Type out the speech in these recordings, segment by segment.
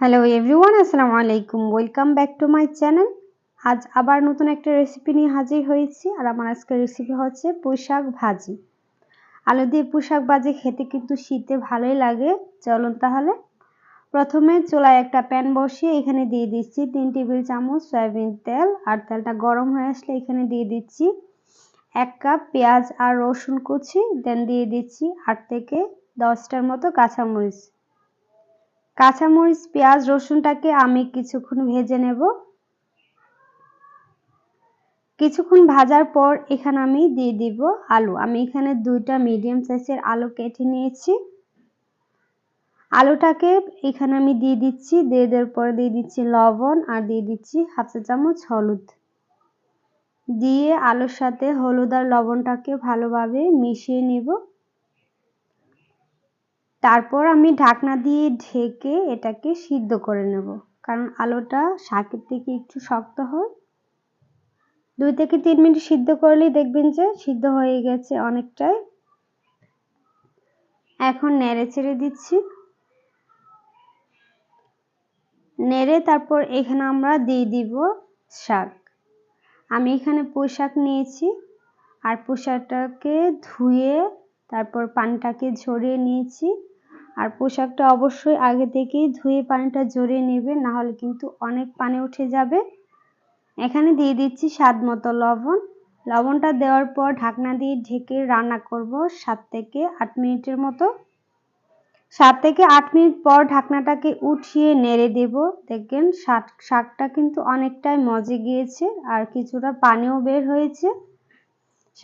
Hello everyone আসসালামু আলাইকুম। Welcome back to my channel আজ আবার নতুন একটা রেসিপি নিয়ে হাজির হয়েছি আর আমার আজকের রেসিপি হচ্ছে পুঁইশাক ভাজি। আলু দিয়ে পুঁইশাক ভাজি খেতে কিন্তু শীতে ভালোই লাগে। চলুন তাহলে। প্রথমে চুলায় একটা প্যান বসিয়ে এখানে দিয়ে দিচ্ছি তিন টেবিল চামচ সয়াবিন তেল আর তেলটা গরম হয়ে আসলে এখানে দিয়ে দিচ্ছি এক কাপ পেঁয়াজ আর রসুন কুচি দেন দিয়ে দিচ্ছি আট থেকে দশটার মতো কাঁচামরিচ। কাঁচামরিচ, পেঁয়াজ, রসুনটাকে আমি কিছুক্ষণ ভেজে নেব। কিছুক্ষণ ভাজার পর এখানে আমি দিয়ে দিব আলু। আমি এখানে দুইটা মিডিয়াম সাইজের আলু কেটে নিয়েছি। আলুটাকে এখানে আমি দিয়ে দিচ্ছি, দিয়ে দেওয়ার পর দিয়ে দিচ্ছি লবণ আর দিয়ে দিচ্ছি হাফ চা চামচ হলুদ। দিয়ে আলুর সাথে হলুদ আর লবণটাকে ভালোভাবে মিশিয়ে নিব। তারপর আমি ঢাকনা দিয়ে ঢেকে এটাকে সিদ্ধ করে নেব। কারণ আলুটা শাকের থেকে একটু শক্ত হয়। দুই থেকে তিন মিনিট সিদ্ধ করলেই দেখবেন যে সিদ্ধ হয়ে গেছে অনেকটাই। এখন নেড়ে ছেড়ে দিচ্ছি। নেড়ে তারপর এখানে আমরা দিয়ে দিব শাক। আমি এখানে পুঁই শাক নিয়েছি। আর পুঁই শাকটাকে ধুয়ে তারপর পানটাকে ঝরিয়ে নিয়েছি। আর পোশাকটা অবশ্যই আগে থেকেই ধুয়ে পানিটা ঝরিয়ে নেবে না হলে কিন্তু অনেক পানি উঠে যাবে। এখানে দিয়ে দিচ্ছি স্বাদ মতো লবণ। লবণটা দেওয়ার পর ঢাকনা দিয়ে ঢেকে রান্না করব সাত থেকে আট মিনিটের মতো। সাত থেকে আট মিনিট পর ঢাকনাটাকে উঠিয়ে নেড়ে দেব। দেখবেন শাক, শাকটা কিন্তু অনেকটাই মজে গিয়েছে আর কিছুটা পানিও বের হয়েছে।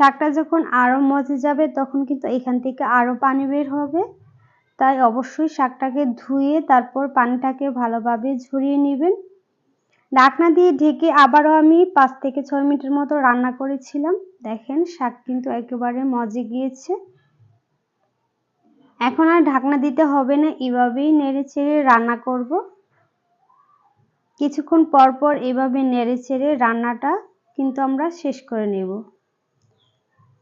শাকটা যখন আরও মজে যাবে তখন কিন্তু এখান থেকে আরও পানি বের হবে। তাই অবশ্যই শাকটাকে ধুয়ে তারপর পানিটাকে ভালোভাবে ঝরিয়ে নেবেন। ঢাকনা দিয়ে ঢেকে আবারও আমি পাঁচ থেকে ছয় মিনিটের মতো রান্না করেছিলাম। দেখেন, শাক কিন্তু একেবারে মজে গিয়েছে। এখন আর ঢাকনা দিতে হবে না, এভাবেই নেড়ে ছেড়ে রান্না করব। কিছুক্ষণ পর পর এভাবে নেড়ে ছেড়ে রান্নাটা কিন্তু আমরা শেষ করে নেব।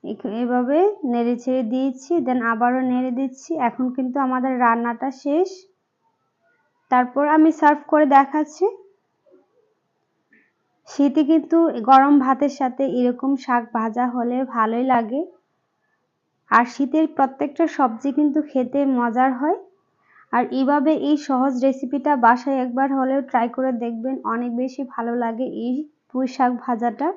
এভাবে নেড়ে ছেড়ে দিয়েছি দেন আবারও নেড়ে দিচ্ছি। এখন কিন্তু আমাদের রান্নাটা শেষ। তারপর আমি সার্ভ করে দেখাচ্ছি। শীতে কিন্তু গরম ভাতের সাথে এরকম শাক ভাজা হলে ভালোই লাগে। আর শীতের প্রত্যেকটা সবজি কিন্তু খেতে মজার হয়। আর এইভাবে এই সহজ রেসিপিটা বাসায় একবার হলেও ট্রাই করে দেখবেন, অনেক বেশি ভালো লাগে এই পুঁই শাক ভাজাটা।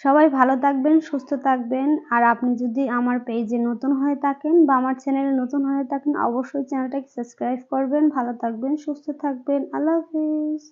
সবাই ভালো থাকবেন, সুস্থ থাকবেন। আর আপনি যদি আমার পেজে নতুন হয়ে থাকেন বা আমার চ্যানেলে নতুন হয়ে থাকেন, অবশ্যই চ্যানেলটাকে সাবস্ক্রাইব করবেন। ভালো থাকবেন, সুস্থ থাকবেন। আল্লাহ হাফিজ।